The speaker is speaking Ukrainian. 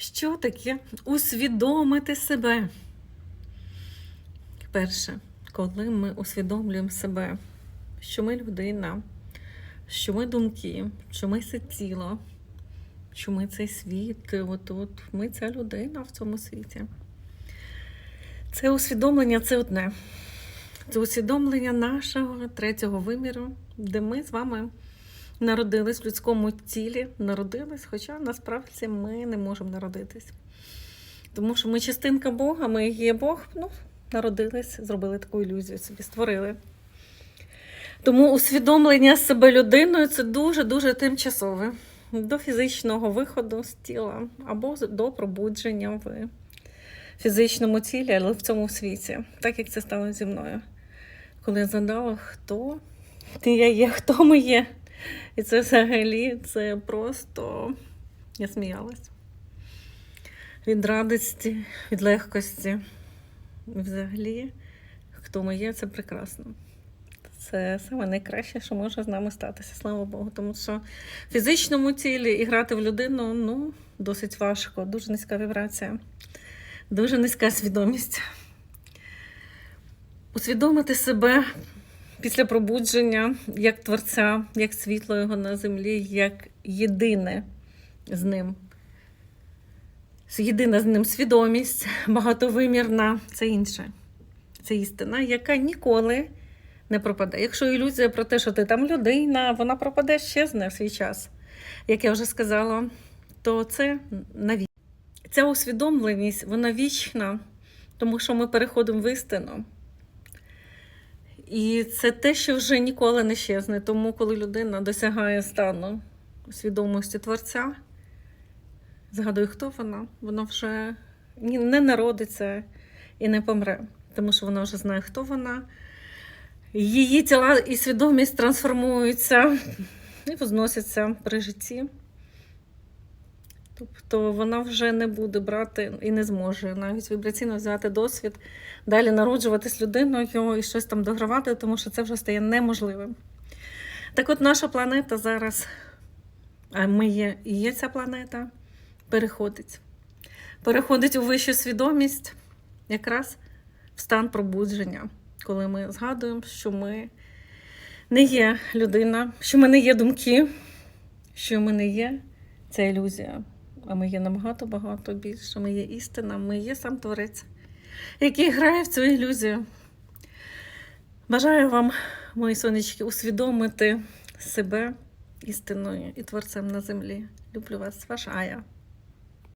Що таке усвідомити себе? Перше, коли ми усвідомлюємо себе, що ми людина, що ми думки, що ми це тіло, що ми цей світ, от, от ми ця людина в цьому світі. Це усвідомлення це одне. Це усвідомлення нашого третього виміру, де ми з вами народились в людському тілі, народились, хоча насправді ми не можемо народитись. Тому що ми частинка Бога, ми є Бог, ну, народились, зробили таку ілюзію, собі створили. Тому усвідомлення себе людиною це дуже-дуже тимчасове. До фізичного виходу з тіла або до пробудження в фізичному тілі, але в цьому світі, так як це стало зі мною. Коли я задала, хто я є, хто ми є. І це взагалі це просто я сміялась. Від радості, від легкості. Взагалі, хто ми є, це прекрасно. Це саме найкраще, що може з нами статися, слава Богу. Тому що в фізичному тілі і грати в людину ну, досить важко, дуже низька вібрація, дуже низька свідомість. Усвідомити себе після пробудження як творця, як світло його на землі, як єдине з ним. Єдина з ним свідомість, багатовимірна, це інше. Це істина, яка ніколи не пропаде. Якщо ілюзія про те, що ти там людина, вона пропаде щезне в свій час, як я вже сказала, то це навіки. Ця усвідомленість, вона вічна, тому що ми переходимо в істину. І це те, що вже ніколи не щезне. Тому, коли людина досягає стану свідомості творця, згадує, хто вона, вона вже не народиться і не помре, тому що вона вже знає, хто вона. Її тіла і свідомість трансформуються і возносяться при житті. Тобто вона вже не буде брати і не зможе навіть вібраційно взяти досвід, далі народжуватись людиною і щось там догравати, тому що це вже стає неможливим. Так от наша планета зараз, а ми є і є ця планета, переходить. Переходить у вищу свідомість, якраз в стан пробудження, коли ми згадуємо, що ми не є людина, що ми не є думки, що ми не є ця ілюзія. А ми є набагато багато більше. Ми є істина, ми є сам Творець, який грає в цю ілюзію. Бажаю вам, мої сонечки, усвідомити себе істиною і творцем на землі. Люблю вас, ваша Ая.